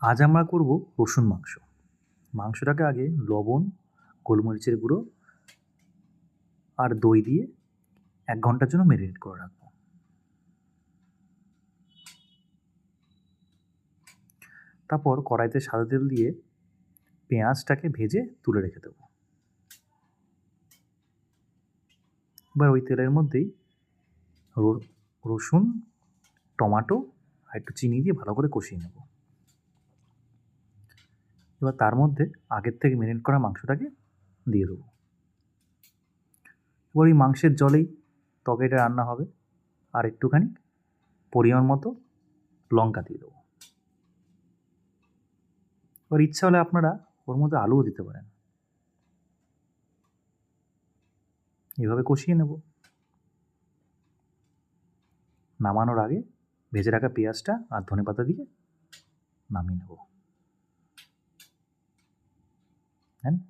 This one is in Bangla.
আজ আমরা করব রসুন মাংস। মাংসটাকে আগে লবণ, গোলমরিচের গুঁড়ো আর দই দিয়ে এক ঘণ্টার জন্য ম্যারিনেট করে রাখব। তারপর কড়াইতে সাদা তেল দিয়ে পেঁয়াজটাকে ভেজে তুলে রেখে দেবো। এবার ওই তেলের মধ্যেই রসুন, টমাটো আর একটু চিনি দিয়ে ভালো করে কষিয়ে নেব। এবার তার মধ্যে আগের থেকে মেরিনেট করা মাংসটাকে দিয়ে দেবো। এবার ওই মাংসের জলেই তরকারিটা রান্না হবে। আর একটুখানি পরিমাণ মতো লঙ্কা দিয়ে দেবো। এবার ইচ্ছা হলে আপনারা ওর মধ্যে আলুও দিতে পারেন। এভাবে কষিয়ে নেব। নামানোর আগে ভেজে রাখা পেঁয়াজটা আর ধনেপাতা দিয়ে নামিয়ে নেব। and